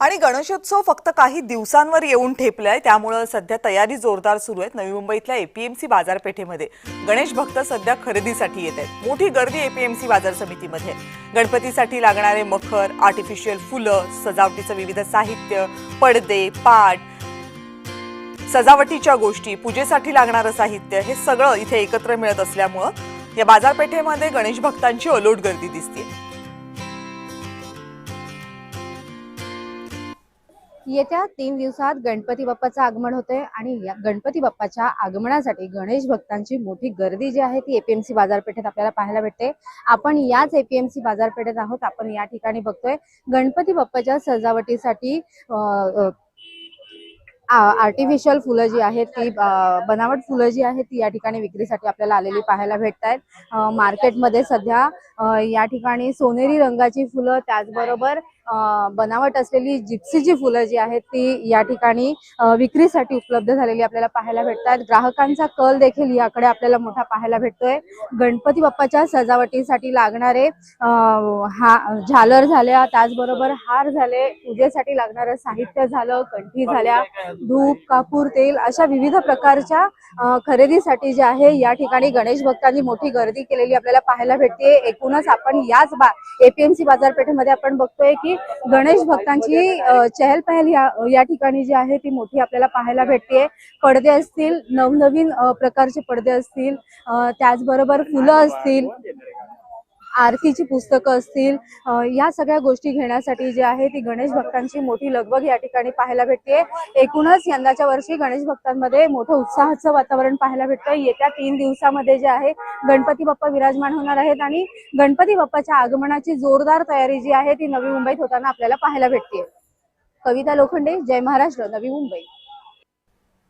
आणि गणेशोत्सव फक्त काही दिवसांवर येऊन ठेपलाय. त्यामुळं सध्या तयारी जोरदार सुरू आहेत. नवी मुंबईतल्या एपीएमसी बाजारपेठेमध्ये. गणेश भक्त सध्या खरेदीसाठी येत आहेत. मोठी गर्दी एपीएमसी बाजार समितीमध्ये. गणपतीसाठी लागणारे मखर आर्टिफिशियल फुलं सजावटीचं विविध साहित्य पडदे पाट सजावटीच्या गोष्टी पूजेसाठी लागणारं साहित्य हे सगळं इथे एकत्र मिळत असल्यामुळं या बाजारपेठेमध्ये गणेश भक्तांची अलोट गर्दी दिसते येत्या तीन दिवसात गणपती बाप्पाचं आगमन होतंय आणि या गणपती बाप्पाच्या आगमनासाठी गणेश भक्तांची मोठी गर्दी जी आहे ती एपीएमसी बाजारपेठेत आपल्याला पाहायला भेटते. आपण याच एपीएमसी बाजारपेठेत आहोत. आपण या ठिकाणी बघतोय गणपती बाप्पाच्या सजावटीसाठी आर्टिफिशियल फुलं जी आहेत ती बनावट फुलं जी आहेत ती या ठिकाणी विक्रीसाठी आपल्याला आलेली पाहायला भेटत आहेत मार्केटमध्ये सध्या या ठिकाणी सोनेरी रंगाची फुलं त्याचबरोबर अ, बनावट असलेली जिप्सीची फुलं जी आहेत ती या ठिकाणी विक्रीसाठी उपलब्ध झालेली आपल्याला पाहायला भेटतात. ग्राहकांचा कल देखील याकडे आपल्याला मोठा पाहायला भेटतोय. गणपती बाप्पाच्या सजावटीसाठी लागणारे हा झालर झाल्या त्याचबरोबर हार झाले पूजेसाठी लागणारं साहित्य झालं कंठी झाल्या धूप कापूर तेल अशा विविध प्रकारच्या खरेदीसाठी जे आहे या ठिकाणी गणेश भक्तांनी मोठी गर्दी केलेली आपल्याला पाहायला भेटते एकूणच आपण याच बा एपीएमसी बाजारपेठेमध्ये आपण बघतोय की गणेश भक्तांची चहलपहल या या ठिकाणी जी आहे ती मोठी आपल्याला पाहायला भेटते पडदे असतील नवनवीन प्रकारचे पडदे असतील त्याचबरोबर फुलं असतील. आरतीची पुस्तकं असतील या सगळ्या गोष्टी घेण्यासाठी जे आहे ती गणेश भक्तांची मोठी लगबग या ठिकाणी पाहायला भेटते. एकूणच यंदाच्या वर्षी गणेश भक्तांमध्ये मोठं उत्साहाचं वातावरण पाहायला भेटतं येत्या तीन दिवसामध्ये जे आहे गणपती बाप्पा विराजमान होणार आहेत आणि गणपती बाप्पाच्या आगमनाची जोरदार तयारी जी आहे ती नवी मुंबईत होताना आपल्याला पाहायला भेटते. कविता लोखंडे जय महाराष्ट्र नवी मुंबई.